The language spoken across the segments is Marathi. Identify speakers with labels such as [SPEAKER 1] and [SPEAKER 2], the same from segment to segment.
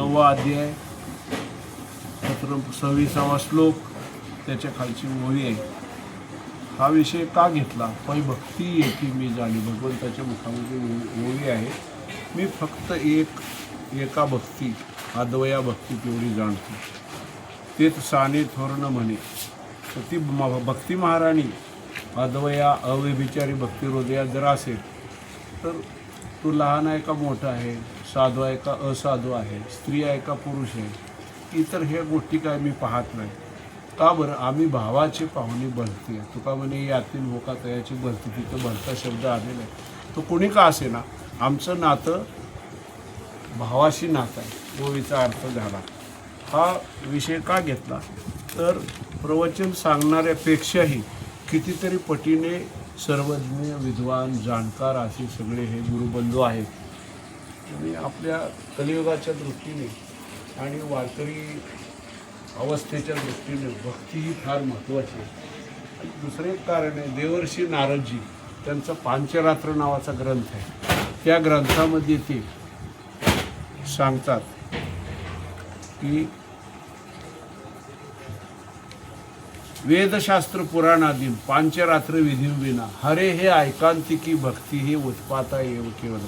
[SPEAKER 1] नववा अध्याय सत्र सव्वीसावा श्लोक त्याच्या खालची ओळी आहे. हा विषय का घेतला? पै भक्ती येते मी जाणी भगवंताच्या मुखामध्ये ओळी आहे. मी फक्त एक एका भक्ती अद्वया भक्ती तेवढी जाणतो. तेच साने थोरण म्हणे तर ती भक्ती महाराणी अद्वया अव्यभिचारी भक्ती हृदयात जर असेल तर तो लहान आहे का मोठा आहे? साधू आहे का असाधू आहे स्त्री आहे का पुरुष आहे इतर ह्या गोष्टी काय मी पाहत नाही. का बरं? आम्ही भावाचे पाहुणे बलते तुका म्हणे यातील होका तयाची बलती तिथं भलता शब्द आलेला आहे तो कोणी का असे ना आमचं नातं भावाशी नातं आहे. गोवीचा अर्थ झाला. हा विषय का घेतला? तर प्रवचन सांगणाऱ्यापेक्षाही कितीतरी पटीने सर्वज्ञ विद्वान जाणकार असे सगळे हे गुरुबंधू आहेत. आणि आपल्या कलियुगाच्या दृष्टीने आणि वारकरी अवस्थेच्या दृष्टीने भक्ती ही फार महत्त्वाची आहे. दुसरे एक कारण आहे देवर्षी नारदजी त्यांचा पांचरात्र नावाचा ग्रंथ आहे. त्या ग्रंथामध्ये ते सांगतात की वेदशास्त्र पुराणादीन पांचरात्र विधिविना हरे हे ऐकांतिकी भक्ती ही उत्पाता येव केवळ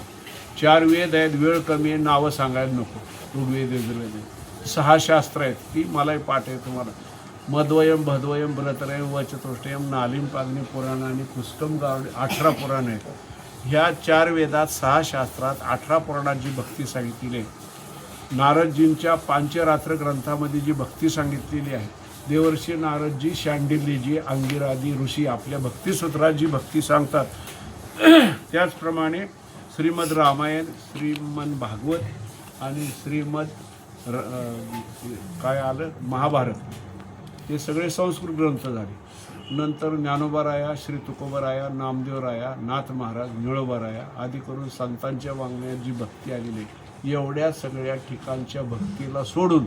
[SPEAKER 1] चार वेद आहेत वेळ कमी आहे नावं सांगायला नको. ऋग्वेद यजुर्वेद सहा शास्त्र आहेत ती मलाही पाठ आहे तुम्हाला. मद्वयम भद्वयम ब्रतरयम व चतुष्टयम नालिम पागणी पुराण आणि पुस्तम गावडे अठरा पुराण आहेत. ह्या चार वेदात सहा शास्त्रात अठरा पुराणात जी भक्ती सांगितलेली आहे. नारदजींच्या पांचरात्र ग्रंथामध्ये जी भक्ती सांगितलेली आहे देवर्षी नारदजी शांडिल्यजी अंगिरादी ऋषी आपल्या भक्तिसूत्रात जी भक्ती सांगतात त्याचप्रमाणे श्रीमद रामायण श्रीमन भागवत आणि श्रीमद र काय आलं? महाभारत. हे सगळे संस्कृत ग्रंथ झाले. नंतर ज्ञानोबाराया श्री तुकोबराया नामदेवराया नाथ महाराज निळोबाराया आदी करून संतांच्या वाङ्मयात जी भक्ती आलेली आहे एवढ्या सगळ्या ठिकाणच्या भक्तीला सोडून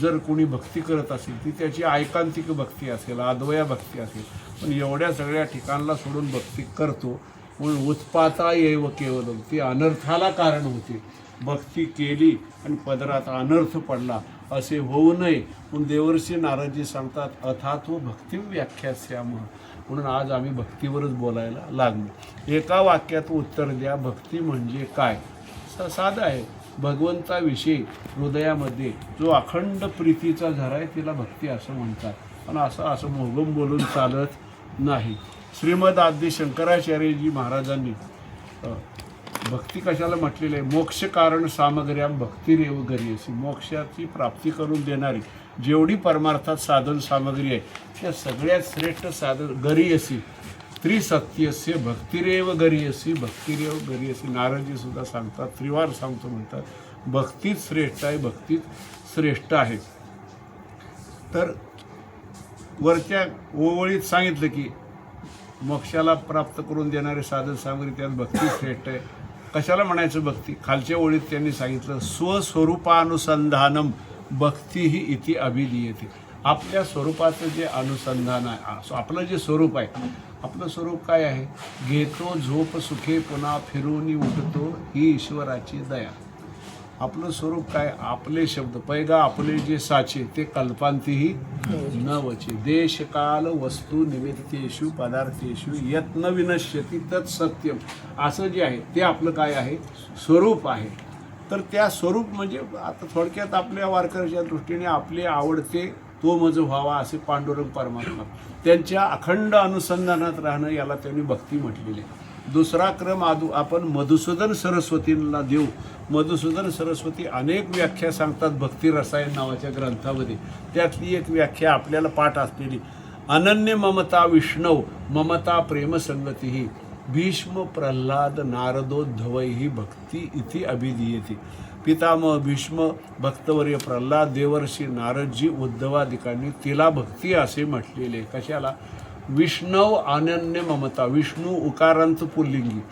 [SPEAKER 1] जर कोणी भक्ती करत असेल ती त्याची ऐकांतिक भक्ती असेल अद्वया भक्ती असेल पण एवढ्या सगळ्या ठिकाणला सोडून भक्ती करतो म्हणून उत्पाता येव केवलम ती अनर्थाला कारण होते. भक्ती केली आणि पदरात अनर्थ पडला. असे होऊ नये. म्हणून देवर्षी नाराजी सांगतात अथातो भक्ती व्याख्यास्याम. म्हणून आज आम्ही भक्तीवरच बोलायला लागलो. एका वाक्यात उत्तर द्या भक्ती म्हणजे काय? साधं आहे. भगवंताविषयी हृदयामध्ये जो अखंड प्रीतीचा झरा आहे तिला भक्ती असं म्हणतात. पण असं असं मोगम बोलून चालत नाही. श्रीमद आद्य शंकराचार्यजी महाराजांनी भक्ती कशाला म्हटलेली आहे? मोक्ष कारण सामग्र्या भक्तिरेव गरी अशी मोक्षाची प्राप्ती करून देणारी जेवढी परमार्थात साधन सामग्री आहे त्या सगळ्यात श्रेष्ठ साधन गरी अशी त्रिसत्यस्य भक्तिरेव गरीयसी भक्तिरेव गरीयसी नारदजी सुद्धा सांगतात त्रिवार सांगतो म्हणतात भक्तीच श्रेष्ठ आहे भक्तीत श्रेष्ठ आहे. तर वरच्या ओवळीत सांगितलं की मोक्षाला प्राप्त करून देणारे साधन सामग्री त्यात भक्ती श्रेष्ठ आहे. कशाला म्हणायचं भक्ती? खालच्या ओळीत त्यांनी सांगितलं स्वस्वरूपानुसंधानम भक्ती ही इति अभिधीयते. आपल्या स्वरूपाचं जे अनुसंधान आहे आपलं जे स्वरूप आहे आपलं स्वरूप काय आहे? घेतो झोप सुखे पुन्हा फिरून उठतो ही ईश्वराची दया. आपलं स्वरूप काय? आपले शब्द. पैगा आपले जे साचे ते कल्पांतीही न वचे. देश काल वस्तू निमित्तेषु पदार्थेषु यत्न विनश्यती तत् सत्यम असं जे आहे ते आपलं काय आहे? स्वरूप आहे. तर त्या स्वरूप म्हणजे आता थोडक्यात आपल्या वारकऱ्याच्या दृष्टीने आपले आवडते तो मज व्हावा असे पांडुरंग परमात्मा. त्यांच्या अखंड अनुसंधानात राहणं याला त्यांनी भक्ती म्हटलेली आहे. दुसरा क्रम आदू आपण मधुसूदन सरस्वतींना देऊ. मधुसूदन सरस्वती अनेक व्याख्या सांगतात भक्ती रसायन नावाच्या ग्रंथामध्ये. त्यातली एक व्याख्या आपल्याला पाठ असलेली अनन्य ममता विष्णव ममता प्रेमसंगती ही भीष्म प्रल्हाद नारदोद्धव ही भक्ती इति अभिधीयते. पितामह भीष्म भक्तवर्य प्रल्हाद देवर्षी नारदजी उद्धवादिकांनी तिला भक्ती असे म्हटलेले. कशाला? विष्णव अनन्य ममता विष्णू उकारांचं पुल्लिंगी.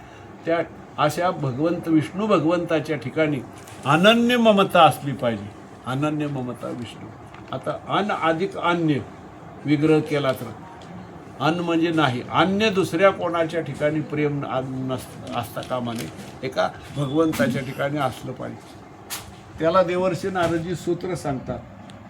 [SPEAKER 1] त्या अशा भगवंत विष्णू भगवंताच्या ठिकाणी अनन्य ममता असली पाहिजे. अनन्य ममता विष्णू. आता अन अधिक अन्य विग्रह केला तर? अन्न म्हणजे नाही. अन्य दुसऱ्या कोणाच्या ठिकाणी प्रेम नस असता कामाने एका भगवंताच्या ठिकाणी असलं पाहिजे. त्याला देवर्षी नारदजी सूत्र सांगतात.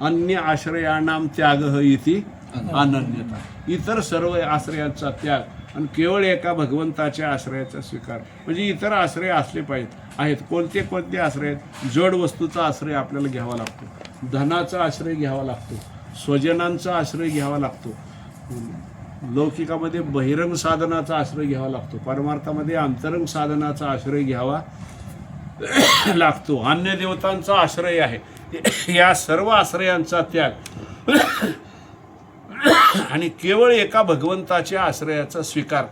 [SPEAKER 1] अन्य आश्रयानाम त्याग इति अनन्यता. इतर सर्व आश्रयांचा त्याग आणि केवळ एका भगवंताच्या आश्रयाचा स्वीकार. म्हणजे इतर आश्रय असले पाहिजेत आहेत. कोणते कोणते आश्रय आहेत? जड वस्तूचा आश्रय आपल्याला घ्यावा लागतो. धनाचा आश्रय घ्यावा लागतो. स्वजनांचा आश्रय घ्यावा लागतो. लौकिकामध्ये बहिरंग साधनाचा आश्रय घ्यावा लागतो. परमार्थामध्ये अंतरंग साधनाचा आश्रय घ्यावा लागतो. अन्य देवतांचा आश्रय आहे. या सर्व आश्रयांचा त्याग आणि केवळ एका भगवंताच्या आश्रयाचा स्वीकार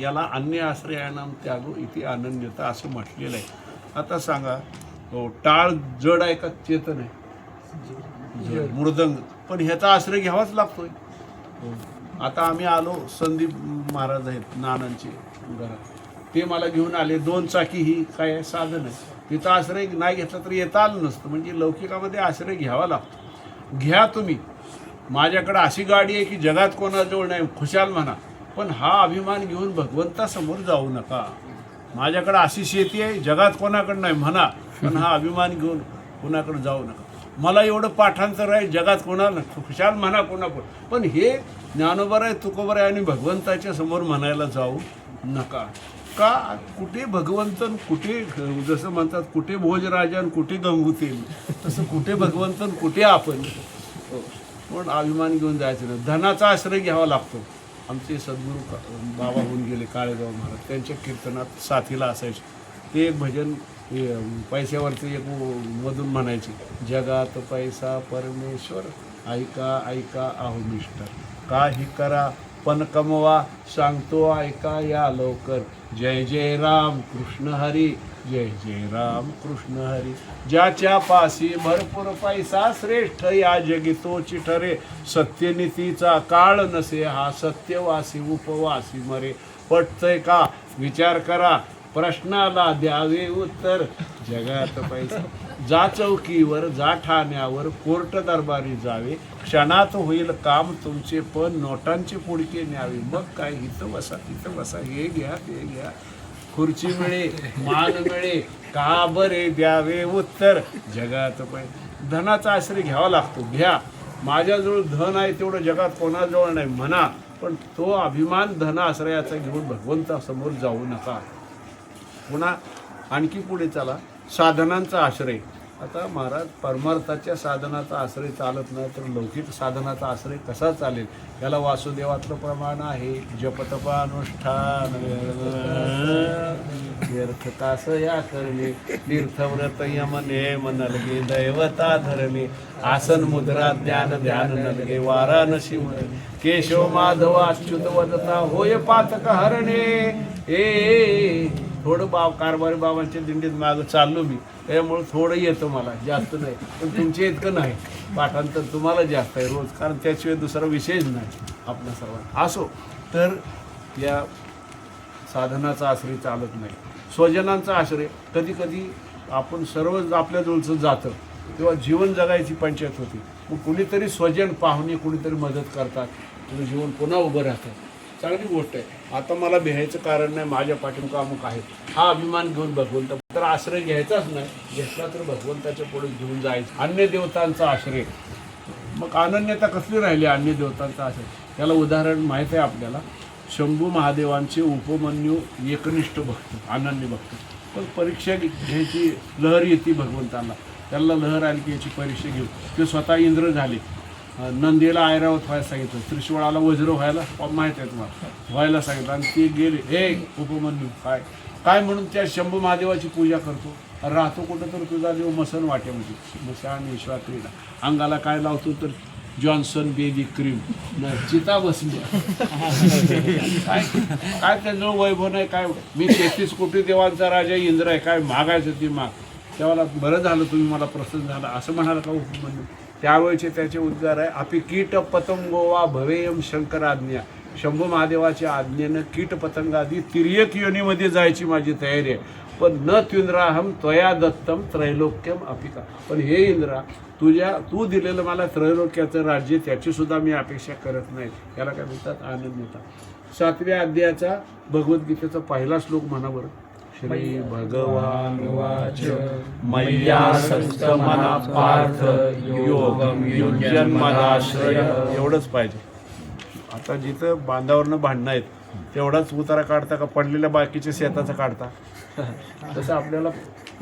[SPEAKER 1] याला अन्य आश्रयानाम त्यागो इथे अनन्यता असं म्हटलेलं आहे. आता सांगा हो टाळ जड आहे का चेतन आहे? मृदंग. पण ह्याचा आश्रय घ्यावाच लागतोय. हो. आता आम्ही आलो संदीप महाराज आहेत नानांचे घरात. ते मला घेऊन आले दोन चाकी ही काय साधन आहे. तिथं आश्रय नाही घेतला तर येता आलं नसतं. म्हणजे लौकिकामध्ये आश्रय घ्यावा लागतो. घ्या तुम्ही. माझ्याकडं अशी गाडी आहे की जगात कोणाजवळ नाही खुशाल म्हणा. पण हा अभिमान घेऊन भगवंतासमोर जाऊ नका. माझ्याकडं अशी शेती आहे जगात कोणाकडं नाही म्हणा पण हा अभिमान घेऊन कोणाकडं जाऊ नका. मला एवढं पाठांतर आहे जगात कोणाला खुशाल म्हणा कोणाकडं. पण हे ज्ञानोबर आहे तुकोबर आहे आणि भगवंताच्या समोर म्हणायला जाऊ नका. का? कुठे भगवंतन कुठे जसं म्हणतात कुठे भोजराजन कुठे गंगुतेल तसं कुठे भगवंतन कुठे आपण? पण अभिमान घेऊन जायचं नाही. धनाचा आश्रय घ्यावा लागतो. आमचे सद्गुरू बाबा होऊन गेले काळेगाव महाराज. त्यांच्या कीर्तनात साथीला असायचे. ते एक भजन पैशावरती एक मधून म्हणायचे जगात पैसा परमेश्वर ऐका ऐका आहो मिस्टर. काही करा पण कमवा. सांगतो ऐका या लवकर. जय जय राम कृष्ण हरी. जय जय राम कृष्ण हरी. ज्याच्या पासी भरपूर पैसा श्रेष्ठ या जगी तोची ठरे सत्यनीतीचा काळ नसे हा सत्यवासी उपवासी मरे. पटतय का? विचार करा. प्रश्नाला द्यावे उत्तर. जगात पैसा. जा चौकीवर जा ठाण्यावर कोर्ट दरबारी जावे. क्षणात होईल काम तुमचे पण नोटांची पुडके न्यावे. मग काय? इथं बसा तिथं बसा. हे घ्या ते घ्या. खुर्ची मिळे मान मिळे का बरे द्यावे उत्तर? जगात पण धनाचा आश्रय घ्यावा लागतो. घ्या. माझ्याजवळ धन आहे तेवढं जगात कोणाजवळ नाही. म्हणा. पण तो अभिमान धन आश्रयाचा घेऊन भगवंतासमोर जाऊ नका. पुन्हा आणखी पुढे चला. साधनांचा आश्रय. आता महाराज परमार्थाच्या साधनाचा आश्रय चालत नाही तर लौकिक साधनाचा आश्रय कसा चालेल? याला वासुदेवातलं प्रमाण आहे. जपतपानुष्ठान. व्यर्थ कास या करणे. तीर्थव्रत यमने नलगे दैवता धरणे. आसन मुद्रा ज्ञान ध्यान नलगे वाराणसी केशव माधव अच्युत वदता होय पातक हरणे. ए थोडं बाब कारभारी बाबांच्या दिंडीत मागं चाललो मी. त्यामुळे थोडं येतं मला जास्त नाही. पण तुमच्या इतकं नाही. पाठांतर तुम्हाला जास्त आहे रोज कारण त्याशिवाय दुसरा विषयच नाही आपल्या सर्वांना असो तर या साधनाचा आश्रय चालत नाही. स्वजनांचा आश्रय कधी कधी आपण सर्व आपल्याजवळचं जातं तेव्हा जीवन जगायची पंचायत होती. मग कुणीतरी स्वजन पाहुणे कुणीतरी मदत करतात. तुझं जीवन पुन्हा उभं राहतं. चांगली गोष्ट आहे. आता मला भ्यायचं कारण नाही माझ्या पाठिंबा अमुक आहे हा अभिमान घेऊन भगवंत तर आश्रय घ्यायचाच नाही. घेतला तर भगवंताच्या पुढे घेऊन जायचं अन्य देवतांचा आश्रय. मग अनन्यता कसली राहिली अन्य देवतांचा आश्रय? त्याला उदाहरण माहीत आहे आपल्याला. शंभू महादेवांचे उपमन्यू एकनिष्ठ भक्त अनन्य भक्त. पण परीक्षा घ्यायची लहर येते भगवंतांना. त्याला लहर आली की याची परीक्षा घेऊ ते स्वतः इंद्र झाले. नंदीला आयरावत व्हायला सांगितलं. त्रिशूळाला वज्र व्हायला माहीत माहीत आहे तुम्हाला. व्हायला सांगितलं. आणि ते गेले. हे उपमन्यू काय? काय म्हणून त्या शंभू महादेवाची पूजा करतो? राहतो कुठं तर तुझा देव मसन वाट्यामध्ये मशान विश्वात्रीला अंगाला काय लावतो तर जॉन्सन बेबी क्रीम. चिता बसली काय? काय त्यांचं वैभव नाही? काय? मी तेहतीस कोटी देवांचा राजा इंद्र आहे. काय मागायचं ती माग? तेव्हा बरं झालं तुम्ही मला प्रसन्न झाला. असं म्हणाल का उपमन्यू? त्यावेळेचे त्याचे उद्गार आहे आपी कीट पतंगोवा भवेयम शंकर आज्ञा शंभू महादेवाच्या आज्ञेनं कीट पतंगादी तिर्यक योनीमध्ये जायची माझी तयारी आहे. पण न त्युंद्राहम त्वया दत्तम त्रैलोक्यम अपिका. पण हे इंद्रा तुझ्या तू दिलेलं मला त्रैलोक्याचं राज्य त्याचीसुद्धा मी अपेक्षा करत नाही. याला काय म्हणतात? आनंद होता. सातव्या अध्यायाचा भगवद्गीतेचा पहिला श्लोक म्हणा बरं. श्री भगवान वाच
[SPEAKER 2] मय्या संस्तमना पार्थ योगम युज्यन मदाश्रय
[SPEAKER 1] एवढंच पाहिजे. आता जिथं बांधावरनं भांडणं आहेत तेवढाच उतारा काढता का पडलेल्या बाकीच्या शेताचा काढता? तसं आपल्याला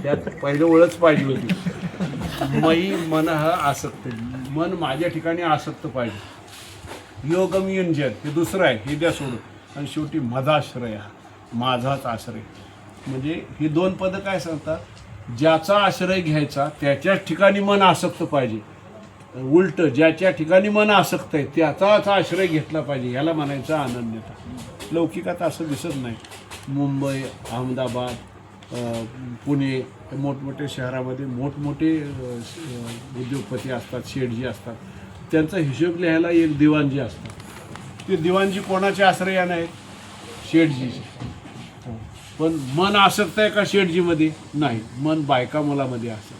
[SPEAKER 1] त्यात पहिलं ओळख पाहिजे होती. मई मन हा आसक्त. मन माझ्या ठिकाणी आसक्त पाहिजे. योगम युंजन हे दुसरं आहे हे द्या सोडून. आणि शेवटी मदाश्रय हा माझाच आश्रय. म्हणजे ही दोन पदं काय सांगतात? ज्याचा आश्रय घ्यायचा त्याच्याच ठिकाणी मन आसक्त पाहिजे. उलट ज्याच्या ठिकाणी मन आसक्त आहे त्याचाच आश्रय घेतला पाहिजे याला म्हणायचं अनन्यता. लौकिकात असं दिसत नाही. मुंबई अहमदाबाद पुणे हे मोठमोठ्या शहरामध्ये मोठमोठे उद्योगपती असतात शेठजी असतात. त्यांचा हिशोब लिहायला एक दिवाणजी असतात. ते दिवाणजी कोणाच्या आश्रयाने आहेत? शेठजीचे. पण मन आसक्त आहे का शेठजीमध्ये? नाही. मन बायका मुलामध्ये असतं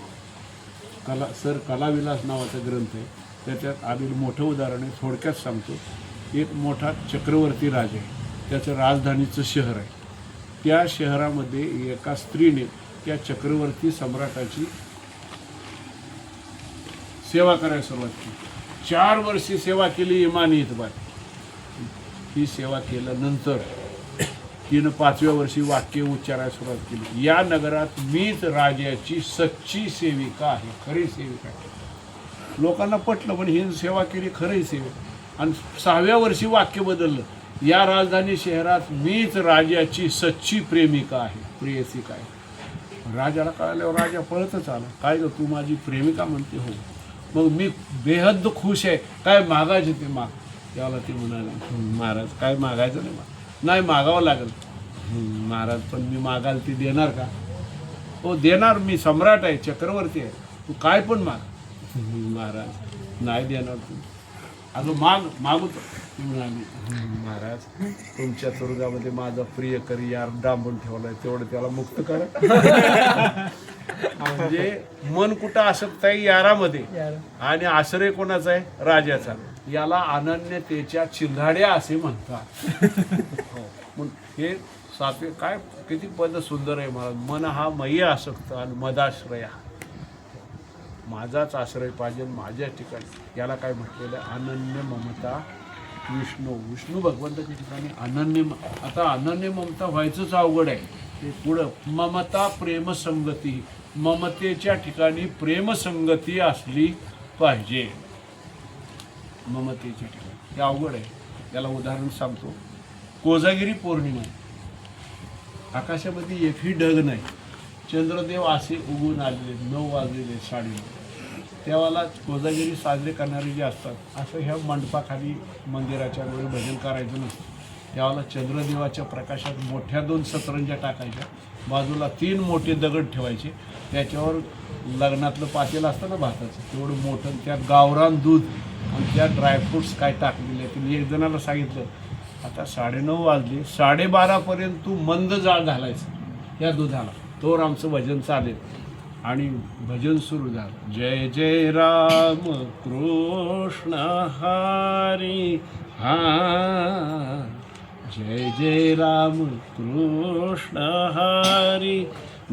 [SPEAKER 1] कला सर कलाविलास नावाचा ग्रंथ आहे. त्याच्यात आम्ही मोठं उदाहरण आहे. थोडक्यात सांगतो. एक मोठा चक्रवर्ती राजा आहे. त्याचं राजधानीचं शहर आहे. त्या शहरामध्ये एका स्त्रीने त्या चक्रवर्ती सम्राटाची सेवा करायला सुरुवात केली. चार वर्षी सेवा केली इमानी इतबार ही सेवा केल्यानंतर तिनं पाचव्या वर्षी वाक्य उच्चारायला सुरुवात केली. या नगरात मीच राजाची सच्ची सेविका आहे खरी सेविका आहे. लोकांना पटलं पण ही सेवा केली खरी सेवा आणि सहाव्या वर्षी वाक्य बदललं. या राजधानी शहरात मीच राजाची सच्ची प्रेमिका आहे प्रेयसिका आहे. राजाला कळल्यावर राजा पळतच आला. काय ग तू माझी प्रेमिका म्हणते हो. मग मी बेहद्द खुश आहे. काय मागायचे ते माग? त्याला ते म्हणाले महाराज काय मागायचं नाही माग? नाही मागावं लागेल. "हं, महाराज पण मी मागाल ती देणार का? हो देणार. मी सम्राट आहे चक्रवर्ती आहे. तू काय पण माग. "हं, महाराज नाही देणार तू. अगं माग मागू महाराज तुमच्या स्वर्गामध्ये माझा प्रिय करी यार डांबून ठेवलाय तेवढं त्याला मुक्त करा. म्हणजे मन कुठं आसक्त आहे यारामध्ये? आणि आश्रय कोणाचा आहे? राजाचा. याला अनन्यतेच्या चिल्हाड्या असे म्हणतात. हो. मग हे सापे काय किती पद सुंदर आहे मला मन हा मयी आसक्त आणि मदाश्रया माझाच आश्रय पाहिजे माझ्या ठिकाणी. याला काय म्हटलेलं आहे? अनन्य ममता विष्णू. विष्णू भगवंताच्या ठिकाणी अनन्य म- आता अनन्य ममता व्हायचंच अवघड आहे. पुढं ममता प्रेमसंगती ममतेच्या ठिकाणी प्रेमसंगती असली पाहिजे. ममतेची ठिकाण. हे अवघड आहे. त्याला उदाहरण सांगतो. कोजागिरी पौर्णिमा. आकाशामध्ये एकही ढग नाही. चंद्रदेव असे उगून आलेले आहेत, नऊ वाजलेले साडे साडेनऊ. तेव्हाला कोजागिरी साजरे करणारे जे असतात असं ह्या मंडपाखाली मंदिराच्या वेळी भजन करायचं नसतं. त्यावेळेला चंद्रदेवाच्या प्रकाशात मोठ्या दोन सतरंज्या टाकायच्या. बाजूला तीन मोठे दगड ठेवायचे. त्याच्यावर लग्नातलं पातेलं असतं ना भाताचं तेवढं मोठं त्या त्यात गावरान दूध आणि त्या ड्रायफ्रुट्स काय टाकलेले आहेत? तिने एक जणाला सांगितलं आता साडेनऊ वाजले साडेबारापर्यंत तू मंद जाळ घालायचं या दुधाला. तोवर आमचं भजन चालेल. आणि भजन सुरू झालं. जय जय राम कृष्ण हरी हा जय जय राम कृष्ण हरी.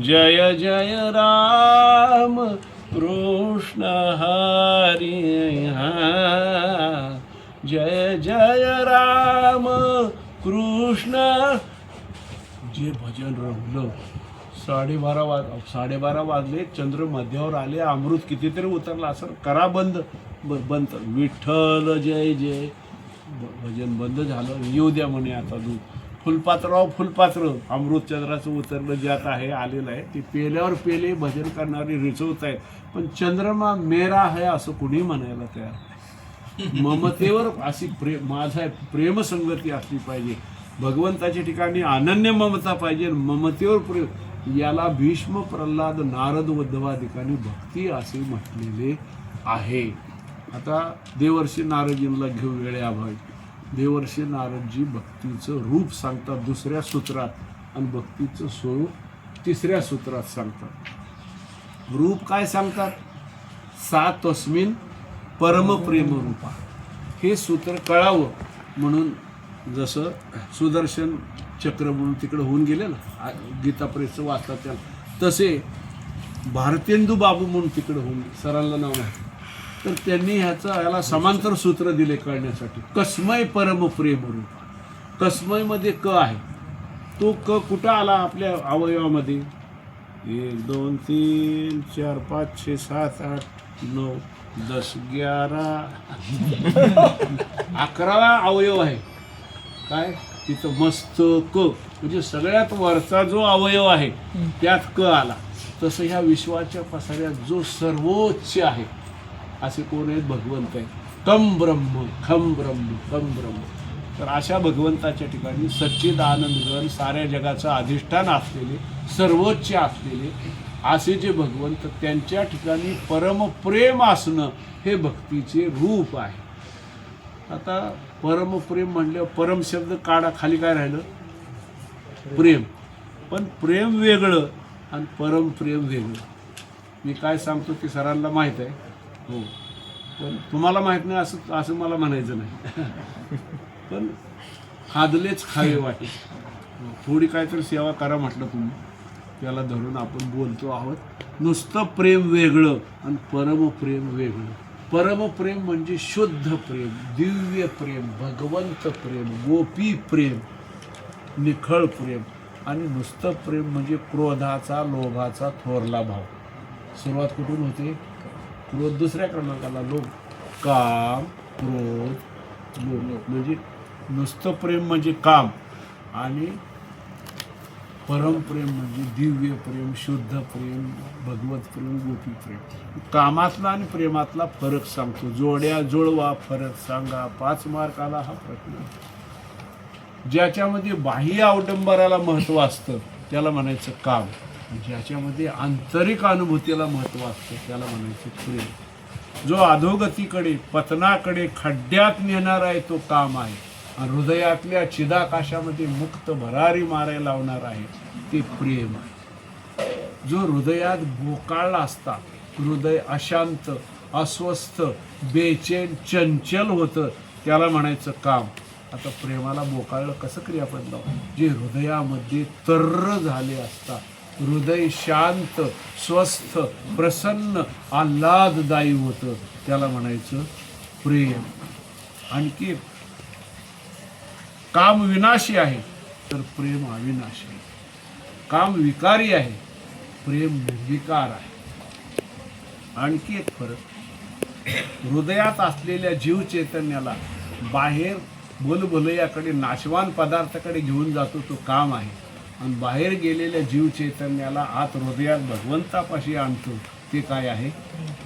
[SPEAKER 1] जय जय राम कृष्णहारी हा जय जय राम कृष्ण। जे भजन रंगलं साडेबारा वाज साडेबारा वाजले चंद्र मध्यावर आले अमृत कितीतरी उतरला असं करा बंद ब- बंद विठ्ठल जय जय भजन बंद झालं येऊ द्या म्हणे आता दूध. फुलपात्राव फुलपात्र. अमृतचंद्राचं उतरलं ज्यात आहे आलेलं आहे. ते पेल्यावर पेले भजन करणारे रिचवत आहेत. पण चंद्रमा मेरा आहे असं कुणी म्हणायला तयार नाही. ममतेवर अशी प्रे माझा प्रेमसंगती असली पाहिजे. भगवंताच्या ठिकाणी अनन्य ममता पाहिजे. ममतेवर प्रेम याला भीष्म प्रल्हाद नारद उद्धवादिकांनी भक्ती असे म्हटलेले आहे. आता देवर्षी नारदजींना घेऊ वेळे अभावी देवर्षी नारदजी भक्तीचं रूप सांगतात दुसऱ्या सूत्रात. आणि भक्तीचं स्वरूप तिसऱ्या सूत्रात सांगतात. रूप काय सांगतात? सा तस्मिन परमप्रेम रूपा. हे सूत्र कळावं. म्हणून जसं सुदर्शन चक्र म्हणून तिकडे होऊन गेले ना आ- वाचतात त्याला. तसे भारतेंदू बाबू म्हणून तिकडे होऊन सरांना नाव नाही. तर त्यांनी ह्याचं याला समांतर सूत्र दिले कळण्यासाठी कसमय परम म्हणून रूप. कसमयमध्ये क आहे. तो क कुठं आला आपल्या अवयवामध्ये? एक दोन तीन चार पाच छे सात आठ नऊ दस ग्यारा. अकरावा अवयव आहे. काय? तिथं मस्त क. म्हणजे सगळ्यात वरचा जो अवयव आहे त्यात क आला. तसं ह्या विश्वाच्या पसाऱ्यात जो सर्वोच्च आहे असे कोण आहेत? भगवंत आहे कम ब्रह्म खम ब्रह्म कम ब्रह्म. तर अशा भगवंताच्या ठिकाणी सच्चिद आनंदगण साऱ्या जगाचं अधिष्ठान असलेले सर्वोच्च असलेले असे जे भगवंत त्यांच्या ठिकाणी परमप्रेम असणं हे भक्तीचे रूप आहे. आता परमप्रेम म्हणल्यावर परम शब्द काढा खाली काय राहिलं? प्रेम. पण प्रेम वेगळं आणि परम प्रेम वेगळं. मी काय सांगतो ते सरांना माहीत आहे. हो. पण तुम्हाला माहीत नाही असं असं मला म्हणायचं नाही. पण खादलेच खावे वाटे. थोडी काहीतरी सेवा करा म्हटलं तुम्ही. त्याला धरून आपण बोलतो आहोत. नुसतं प्रेम वेगळं आणि परमप्रेम वेगळं. परमप्रेम म्हणजे शुद्ध प्रेम दिव्य प्रेम भगवंत प्रेम गोपी प्रेम निखळ प्रेम. आणि नुसतं प्रेम म्हणजे क्रोधाचा लोभाचा थोरला भाव. सुरुवात कुठून होते? व दुसऱ्या क्रमांकाला लोभ काम क्रोध लोभ म्हणजे नुसतं प्रेम म्हणजे काम आणि परमप्रेम म्हणजे दिव्य प्रेम शुद्ध प्रेम भगवत प्रेम गोपी प्रेम. कामातला आणि प्रेमातला फरक सांगतो. जोड्या जुळवा फरक सांगा. पाच मार्काला हा प्रश्न ज्याच्यामध्ये बाह्य अवडंबराला महत्त्व असतं त्याला म्हणायचं काम. म्हणजे ज्याच्यामध्ये आंतरिक अनुभूतीला महत्त्व असतं त्याला म्हणायचं प्रेम जो अधोगतीकडे पतनाकडे खड्ड्यात नेणार आहे तो काम आहे. आणि हृदयातल्या चिदाकाशामध्ये मुक्त भरारी मारायला लावणार आहे ते प्रेम आहे. जो हृदयात बोकाळला असता हृदय अशांत अस्वस्थ बेचैन चंचल होतं त्याला म्हणायचं काम. आता प्रेमाला बोकाळलं कसं क्रियापद लावून जे हृदयामध्ये तर्र झाले असतात हृदय शांत स्वस्थ प्रसन्न आल्हाददायी होतं. त्याला म्हणायचं प्रेम. आणखी काम विनाशी आहे तर प्रेम अविनाशी. आहे काम विकारी आहे प्रेम निर्विकार आहे. आणखी एक फरक. हृदयात असलेल्या जीव चैतन्याला बाहेर बोलबोलयाकडे नाशवान पदार्थाकडे घेऊन जातो तो काम आहे. आणि बाहेर गेलेल्या जीव चैतन्याला आत हृदयात भगवंतापाशी आणतो ते काय आहे?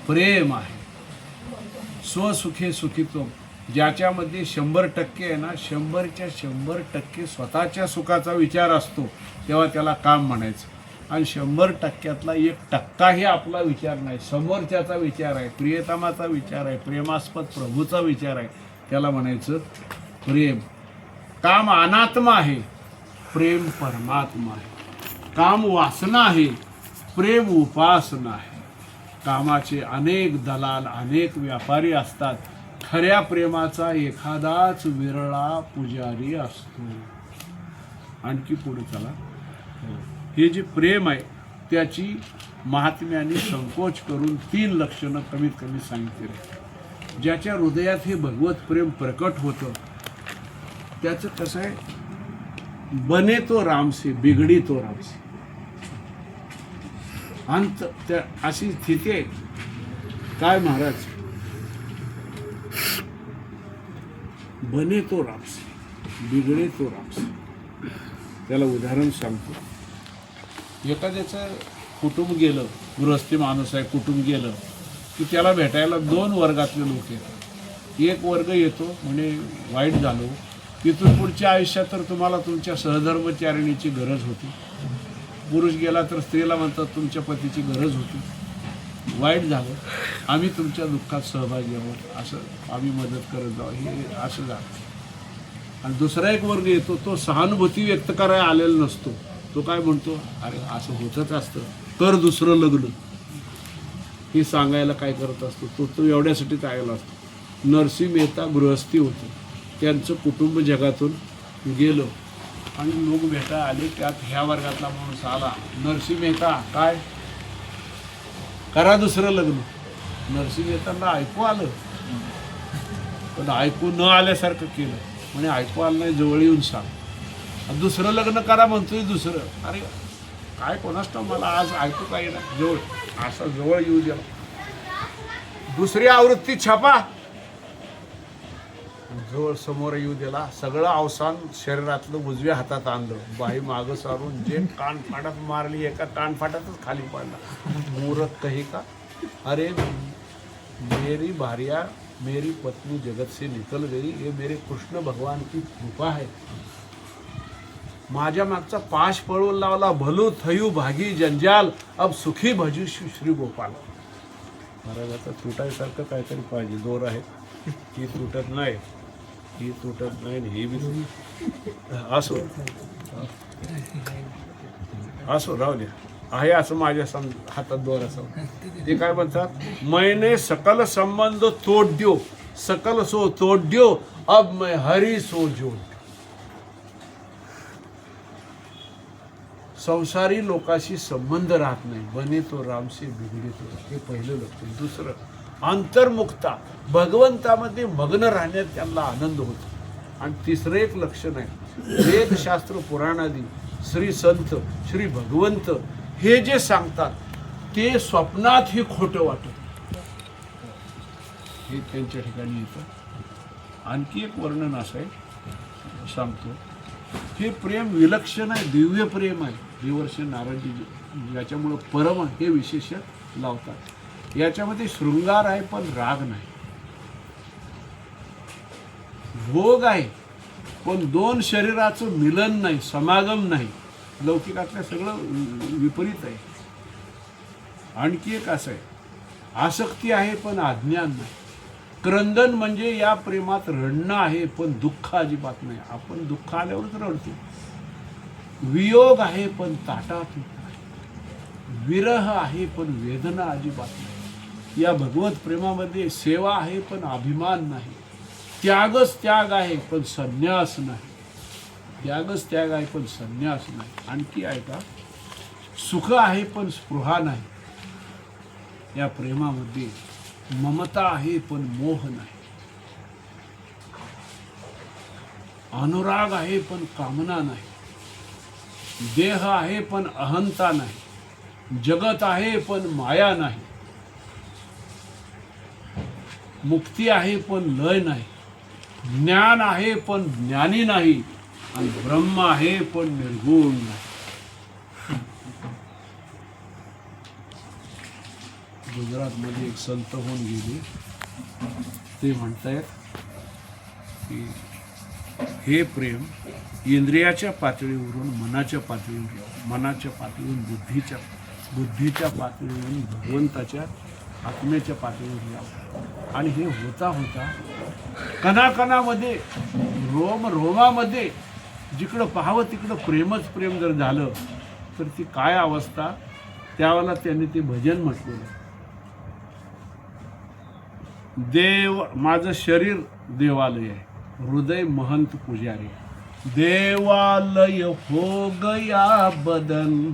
[SPEAKER 1] प्रेम आहे. स्वसुखे सुखितो ज्याच्यामध्ये शंभर टक्के आहे ना शंभरच्या शंभर टक्के स्वतःच्या सुखाचा विचार असतो तेव्हा त्याला काम म्हणायचं. आणि शंभर टक्क्यातला एक टक्काही आपला विचार नाही. समोरच्याचा विचार आहे प्रियतमाचा विचार आहे प्रेमास्पद प्रभूचा विचार आहे. त्याला म्हणायचं प्रेम. काम अनात्मा आहे. प्रेम परमात्मा आहे. काम वासना आहे प्रेम उपासना आहे. कामाचे अनेक दलाल अनेक व्यापारी असतात. खऱ्या प्रेमाचा एखादाच विरळा पुजारी असतो. आणखी पुढे चला. हे जे प्रेम आहे त्याची महात्म्याने संकोच करून तीन लक्षणं कमीत कमी सांगितले ज्याच्या हृदयात हे भगवत प्रेम प्रकट होतं त्याचं कसं आहे? बने तो रामसे बिघडी तो रामसी. अंत त्या अशी स्थिती आहे. काय महाराज? बने तो रामसे बिघडे तो रामसे. त्याला उदाहरण सांगतो. एखाद्याचं कुटुंब गेलं गृहस्थी माणूस आहे कुटुंब गेलं की त्याला भेटायला दोन वर्गातले लोक येतात. एक वर्ग येतो म्हणे वाईट झालो तिथून पुढच्या आयुष्यात तर तुम्हाला तुमच्या सहधर्मचारिणीची गरज होती. पुरुष गेला तर स्त्रीला म्हणतात तुमच्या पतीची गरज होती. वाईट झालं. आम्ही तुमच्या दुःखात सहभागी आहोत. असं आम्ही मदत करत जाऊ हे असं झालं. आणि दुसरा एक वर्ग येतो तो सहानुभूती व्यक्त करायला आलेला नसतो. तो काय म्हणतो? अरे असं होतच असतं. कर दुसरं लग्न. हे सांगायला काय करत असतो? तो तो एवढ्यासाठीच आलेला असतो. नरसी मेहता गृहस्थी होती. त्यांचं कुटुंब जगातून गेलं. आणि लोक भेटा आले त्यात ह्या वर्गातला माणूस आला. नरसी मेहता काय? करा दुसरं लग्न. नरसी मेहतांना ऐकू आलं. पण ऐकू न आल्यासारखं केलं. म्हणे ऐकू आलं नाही जवळ येऊन सांग. दुसरं लग्न करा म्हणतोय दुसरं. अरे काय कोणाच मला आज ऐकू काय ना जवळ असं जवळ येऊ द्या. दुसरी आवृत्ती छापा. जवळ समोर येऊ दिला. सगळं अवसान शरीरातलं उजव्या हातात आणलं. बाई मागं सारून जे कानफाटात मारली एका कानफाटातच खाली पडला. मूरत कही का? अरे मेरी भार्या मेरी पत्नी जगत से निकल गई. हे मेरे कृष्ण भगवान की कृपा आहे माझ्या मागचा पाश पळवून लावला. भलू थयू भागी जंजाल. अब सुखी भजू श्री गोपाल. महाराज आता तुटायसारखं काहीतरी पाहिजे. दोर आहे ही तुटत नाही ही तुटत नाही आणि ही बी असो. असो राहू द्या. आहे असं माझ्या सम हातात दोर असं ते काय म्हणतात? मैने सकल संबंध तोड द्यो. सकल सो तोड द्यो अब मैं हरी सो जोड संसारी लोकाशी संबंध राहत नाही. बने तो रामसे बिघडे तो हे पहिलं लक्षण. दुसरं अंतर्मुक्ता भगवंतामध्ये मग्न राहण्यात त्यांना आनंद होतो. आणि तिसरं एक लक्षण आहे. वेदशास्त्र पुराणादी श्री संत श्री भगवंत हे जे सांगतात ते स्वप्नात हे खोटं वाटत. हे त्यांच्या ठिकाणी येतं. आणखी एक वर्णन असं आहे. सांगतो. हे प्रेम विलक्षण आहे दिव्य प्रेम आहे. देवर्ष नारायणजी याच्यामुळं परम हे विशेष लावतात. याच्यामध्ये शृंगार आहे पण राग नाही. भोग आहे पण दोन शरीराचं मिलन नाही समागम नाही. लौकिकातलं सगळं विपरीत आहे. आणखी एक असं आहे. आसक्ती आहे पण अज्ञान नाही. क्रंदन म्हणजे या प्रेमात रडणं आहे पण दुःख अजिबात नाही. आपण दुःख आल्यावरच रडतो. वियोग आहे पण ताटात विरह आहे पण वेदना अजिबात नाही. या भगवत प्रेमामध्ये सेवा आहे पण अभिमान नाही. त्यागच त्याग आहे पण संन्यास नाही. त्यागच त्याग आहे पण संन्यास नाही. आणखी आहे का? सुख आहे पण स्पृहा नाही. या प्रेमामध्ये ममता आहे पण मोह नाही. अनुराग आहे पण कामना नाही. देह आहे पण अहंता नाही. जगत आहे पण माया नाही. मुक्ती आहे पण लय नाही. ज्ञान आहे पण ज्ञानी नाही. आणि ब्रह्म आहे पण निर्गुण नाही. गुजरातमध्ये एक संत होऊन गेले. ते म्हणतायत की हे प्रेम इंद्रियाच्या पातळीवरून मनाच्या पातळीवर मनाच्या पातळीवरून बुद्धीच्या बुद्धीच्या पातळीवरून भगवंताच्या आत्म्याच्या पातळीवर आणि हे होता होता कणाकणामध्ये रोम रोमामध्ये जिकडं पाहावं तिकडं प्रेमच प्रेम जर झालं तर ती काय अवस्था? त्यावेळेला त्यांनी ते भजन म्हटलेलं. देव माझं शरीर देवालय आहे. हृदय महंत पुजारी आहे. देवालय हो गया बदन.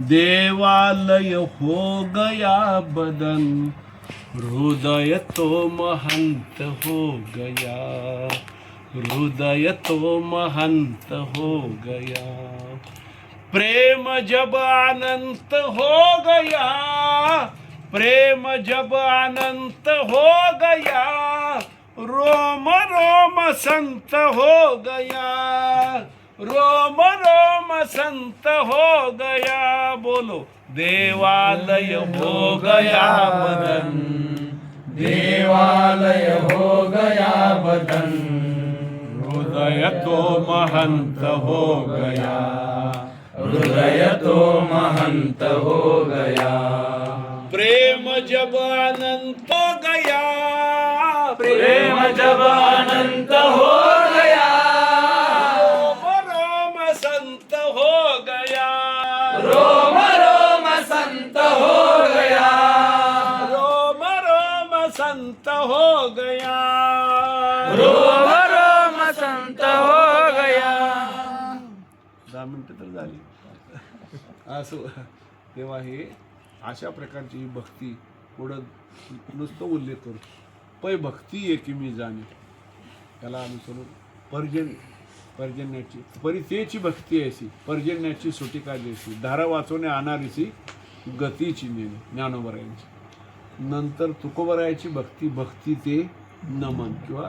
[SPEAKER 1] देवालय हो गया बदन हृदय तो महंत हो गया हृदय तो महंत हो गया। प्रेम जब अनंत हो गया प्रेम जब अनंत हो गया रोम रोम संत हो गया। रोम रोम संत हो गया बोलो. देवालय हो गया बदन.
[SPEAKER 2] देवालय हो गया बदन.
[SPEAKER 1] हृदय तो महंत हो गया.
[SPEAKER 2] हृदय तो महंत हो गया.
[SPEAKER 1] प्रेम जब अनंत हो गया.
[SPEAKER 2] प्रेम जब अनंत हो
[SPEAKER 1] संत हो गया।
[SPEAKER 2] रोम रोम संत हो गया। दहा मिनटं तर झाली.
[SPEAKER 1] असो तेव्हा हे अशा प्रकारची ही भक्ती पुढं नुसतं उल्लेख करू. पै भक्ती आहे की मी जाणे. त्याला अनुसरून पर्जन पर्जन्याची परितेची भक्ती अशी. पर्जन्याची सुटिका जशी धारा वाचवणे आणारीशी गतीची नेणे ज्ञानोबरायांची. नंतर तुकोबरायाची भक्ती भक्ती ते नमन किंवा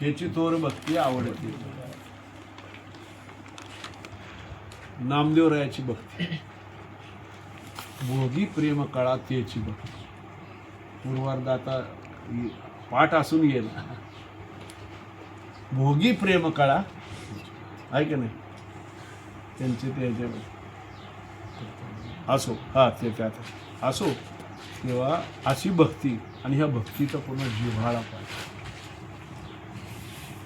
[SPEAKER 1] ह्याची थोर भक्ती आवडते. नामदेवरायाची भक्ती. भोगी प्रेम कळा त्याची भक्ती. पूर्वार्ध आता पाठ असून येईल. भोगी प्रेम कळा आहे का नाही? त्यांचे ते असो हा ते त्यात असो. तेव्हा अशी भक्ती आणि ह्या भक्तीचा पूर्ण जिव्हाळा पाहिजे.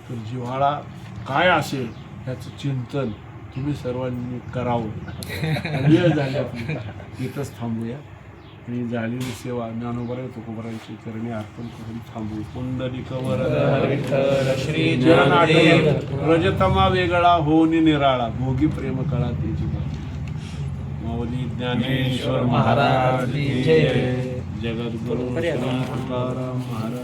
[SPEAKER 1] तर जिव्हाळा काय असेल ह्याचं चिंतन तुम्ही सर्वांनी करावं. वेळ झाली आपली. इथंच थांबूया. आणि झालेली सेवा ज्ञानोबराय तुकोबरायची करणे अर्पण करून थांबू पुंडलिक
[SPEAKER 2] विठ्ठल श्री
[SPEAKER 1] रजतमा वेगळा होनी निराळा. भोगी प्रेम कळा त्याची माऊली ज्ञानेश्वर महाराज जय. जगद्गुरु श्री महाराज